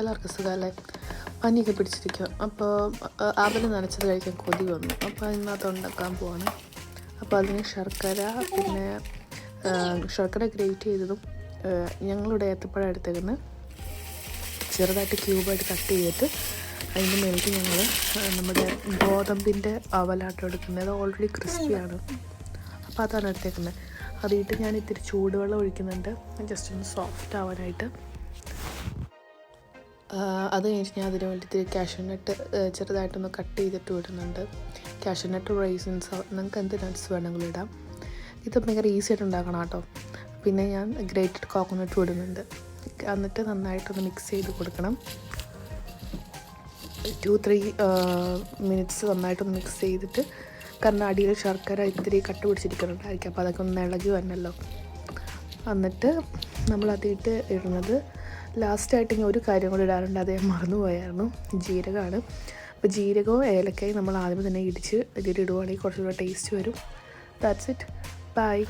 എല്ലാവർക്കും സുഖമല്ലേ? പനിയൊക്കെ പിടിച്ചിരിക്കും അപ്പോൾ അവൽ നനച്ചത് കഴിക്കാൻ കൊതി വന്നു. അപ്പോൾ അതിനകത്ത് ഉണ്ടാക്കാൻ പോവാണ്. അപ്പോൾ അതിന് ശർക്കര പിന്നെ ശർക്കര ഗ്രേറ്റ് ചെയ്തതും ഞങ്ങളുടെ ഏത്തപ്പഴം എടുത്തേക്കുന്നത് ചെറുതായിട്ട് ക്യൂബായിട്ട് കട്ട് ചെയ്തിട്ട് അതിന്റെ മേലേക്ക് ഞങ്ങൾ നമ്മുടെ ഗോതമ്പിന്റെ അവലാട്ടം എടുക്കുന്നത് ഓൾറെഡി ക്രിസ്പിയാണ് അപ്പോൾ അതാണ് എടുത്തേക്കുന്നത് അതിട്ട് ഞാൻ ഇത്തിരി ചൂടുവെള്ളം ഒഴിക്കുന്നുണ്ട്. ജസ്റ്റ് ഒന്ന് സോഫ്റ്റ് ആവാനായിട്ട്. അത് കഴിഞ്ഞിട്ട് ഞാൻ അതിന് വേണ്ടി ക്യാഷ്യൂ കാഷ്യൂനട്ട് ചെറുതായിട്ടൊന്ന് കട്ട് ചെയ്തിട്ട് വിടുന്നുണ്ട്. കാഷ്യൂനട്ട് റൈസിൻസ് നിങ്ങൾക്ക് എന്ത് നട്ട്സ് വേണമെങ്കിലും ഇടാം. ഇത് ഭയങ്കര ഈസി ആയിട്ട് ഉണ്ടാക്കണം കേട്ടോ. പിന്നെ ഞാൻ ഗ്രേറ്റഡ് കോക്കോനട്ട് വിടുന്നുണ്ട് എന്നിട്ട് നന്നായിട്ടൊന്ന് മിക്സ് ചെയ്ത് കൊടുക്കണം. ടു ത്രീ മിനിറ്റ്സ് നന്നായിട്ടൊന്ന് മിക്സ് ചെയ്തിട്ട് കാരണം അടിയിൽ ശർക്കര ഇത്തിരി കട്ട് പിടിച്ചിരിക്കുന്നുണ്ടായിരിക്കും. അപ്പോൾ അതൊക്കെ ഒന്ന് ഇളകി വരണമല്ലോ എന്നിട്ട് നമ്മൾ അതിട്ട് ഇടുന്നത്. ലാസ്റ്റായിട്ട് ഞാൻ ഒരു കാര്യം കൂടി ഇടാറുണ്ട്. അത് മറന്നുപോയായിരുന്നു ജീരകമാണ്. അപ്പോൾ ജീരകവും ഏലക്കയും നമ്മൾ ആദ്യമേ തന്നെ ഇടിച്ച് ഇതിലിടുവാണെങ്കിൽ കുറച്ചുകൂടെ ടേസ്റ്റ് വരും. That's it by